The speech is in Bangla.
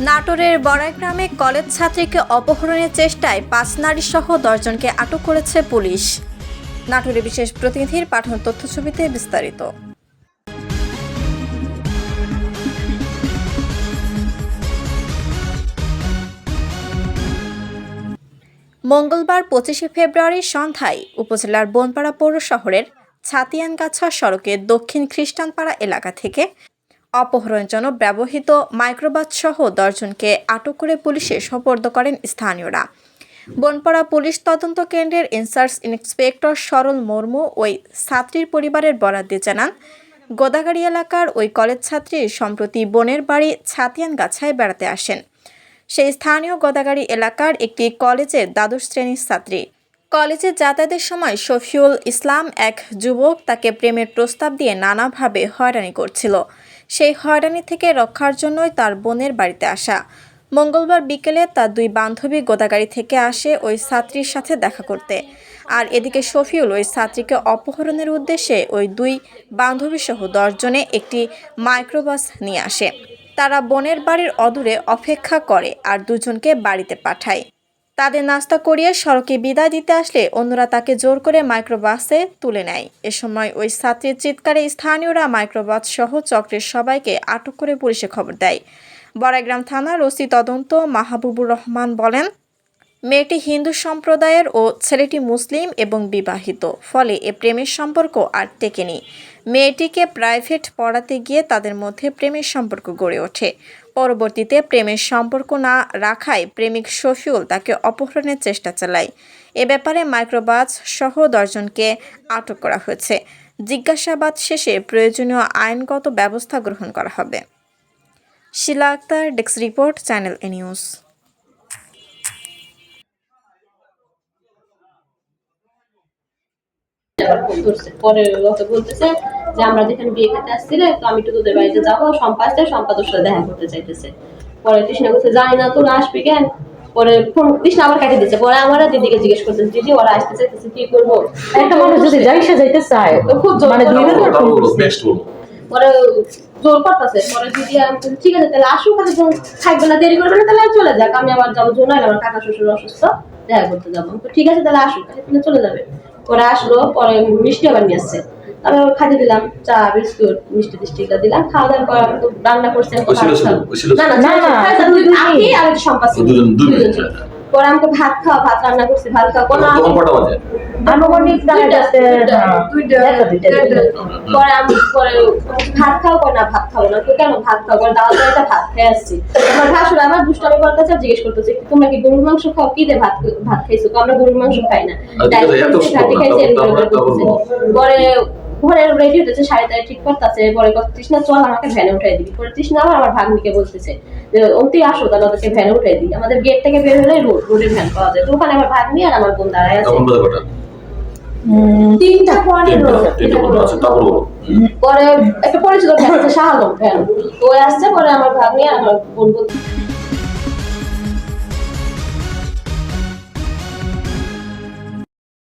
নাটোরের বড়াই গ্রামে কলেজ ছাত্রীকে অপহরণের চেষ্টায় পাঁচ নারী সহ দশজনকে আটক করেছে পুলিশ। নাটোরে বিশেষ প্রতিনিধির পাঠানো তথ্যছবিতে বিস্তারিত। মঙ্গলবার পঁচিশে ফেব্রুয়ারি সন্ধ্যায় উপজেলার বনপাড়া পৌর শহরের ছাতিয়ানগাছা সড়কের দক্ষিণ খ্রিস্টানপাড়া এলাকা থেকে অপহরণের জন্য ব্যবহৃত মাইক্রোবাস সহ দশজনকে আটক করে পুলিশে সোপর্দ করেন স্থানীয়রা। বনপাড়া পুলিশ তদন্ত কেন্দ্রের ইনচার্জ ইন্সপেক্টর সরল মুর্মু ওই ছাত্রীর পরিবারের বরাদ দিয়ে জানান, গোদাগাড়ি এলাকার ওই কলেজ ছাত্রী সম্প্রতি বোনের বাড়ি ছাতিয়ানগাছায় বেড়াতে আসেন। সেই স্থানীয় গোদাগাড়ি এলাকার একটি কলেজের দ্বাদশ শ্রেণির ছাত্রী। কলেজে যাতায়াতের সময় শফিউল ইসলাম এক যুবক তাকে প্রেমের প্রস্তাব দিয়ে নানাভাবে হয়রানি করছিল। সেই হয়রানি থেকে রক্ষার জন্যই তার বোনের বাড়িতে আসা। মঙ্গলবার বিকেলে তার দুই বান্ধবী গোদাগাড়ি থেকে আসে ওই ছাত্রীর সাথে দেখা করতে। আর এদিকে শফিউল ওই ছাত্রীকে অপহরণের উদ্দেশ্যে ওই দুই বান্ধবীসহ দশজনে একটি মাইক্রোবাস নিয়ে আসে। তারা বোনের বাড়ির অদূরে অপেক্ষা করে আর দুজনকে বাড়িতে পাঠায়। তাদের নাস্তা করিয়ে সড়কে বিদায় দিতে আসলে অন্যরা তাকে জোর করে মাইক্রোবাসে তুলে নেয়। এ সময় ওই ছাত্রীর চিৎকারে স্থানীয়রা মাইক্রোবাস সহ চক্রের সবাইকে আটক করে পুলিশে খবর দেয়। বড়াইগ্রাম থানার ওসি তদন্ত মাহবুবুর রহমান বলেন, মেয়েটি হিন্দু সম্প্রদায়ের ও ছেলেটি মুসলিম এবং বিবাহিত। ফলে এ প্রেমের সম্পর্ক আর টেকেনি। মেয়েটিকে প্রাইভেট পড়াতে গিয়ে তাদের মধ্যে প্রেমের সম্পর্ক গড়ে ওঠে। পরবর্তীতে প্রেমের সম্পর্ক না রাখায় প্রেমিক শফিউল তাকে অপহরণের চেষ্টা চালায়। এ ব্যাপারে মাইক্রোবাস সহ দশজনকে আটক করা হয়েছে। জিজ্ঞাসাবাদ শেষে প্রয়োজনীয় আইনগত ব্যবস্থা গ্রহণ করা হবে। Shila Akter, desk report, channel A news. ধরছে। পরে ওকে বলতেছে যে আমরা যেখানে বিয়ে খেতে আসছি রে তো আমি একটু তোদের বাড়িতে যাব সম্পা আসছে সম্পা তোর সাথে দেখা করতে চাইতেছে পরে তৃষ্ণা বলছে জানি না তোরা আসবি কেন পরে ফোন তৃষ্ণা আবার কাটিয়ে দিচ্ছে পরে আমার দিদিকে জিজ্ঞেস করতেছে দিদি ওরা আসতে চাইতেছে কি করব একটা মানুষ যদি যাইসা যাইতে চায় খুব জোর মানে করছে। করছে। পরে জোর করতেছে পরে দিদি ঠিক আছে তাহলে আসুক আর থাকবে না দেরি করবে না তাহলে চলে যাক আমি আবার যাব জোনাইল আমার কাকা শ্বশুর অসুস্থ দেখা করতে যাব ঠিক আছে তাহলে আসুক তাহলে চলে যাবে পরে আসলো পরে মিষ্টি আবার নিয়ে আসছে আমি আবার খাইতে দিলাম চা বিস্কুট মিষ্টি টিষ্টি দিলাম খাওয়া দাওয়ার পর রান্না করছেন না না না। আপনি আর এক সম্পা ছিল। ও দুজন, পরে আমাকে ভাত খাওয়া ভাত রান্না করছি ভাত খাওয়া। কোনো আনুমানিক। পরে আমি পরে ভাত খাও না ভাত খাব না। কেন ভাত খাও করে? বাড়িতে ভাত খেয়ে আসছি। আমার ভাসুর আমার দুষ্টামি করতেছে জিজ্ঞেস করতেছে তোমরা কি গরুর মাংস খাও? কি দে ভাত ভাত খাইছো? আমরা গরুর মাংস খাই না। ডাইরেক্ট খাইছি। বলো। পরে ঘরে রেডি হতেছে সাড়ে তাই ঠিক করতেছে পরে কত তৃষ্ণা চল আমাকে ভ্যানে উঠাই দিবি। পরে তৃষ্ণা আবার আমার ভাগ্নিকে বলতেছে যে অন্তি আসো তাহলে ওদেরকে ভ্যানে উঠাই দিই। আমাদের গেট থেকে বের হলে রোড রোডের ভ্যান পাওয়া যায়। তো ওখানে আমার ভাগ্নি আর আমার বোন দাঁড়ায় আছে। তিনটা পরে একটা পরিচিত ভ্যান আছে শাহালম ভ্যান তো ও আসছে পরে আমার ভাগ্নি আর আমার বোন বলছে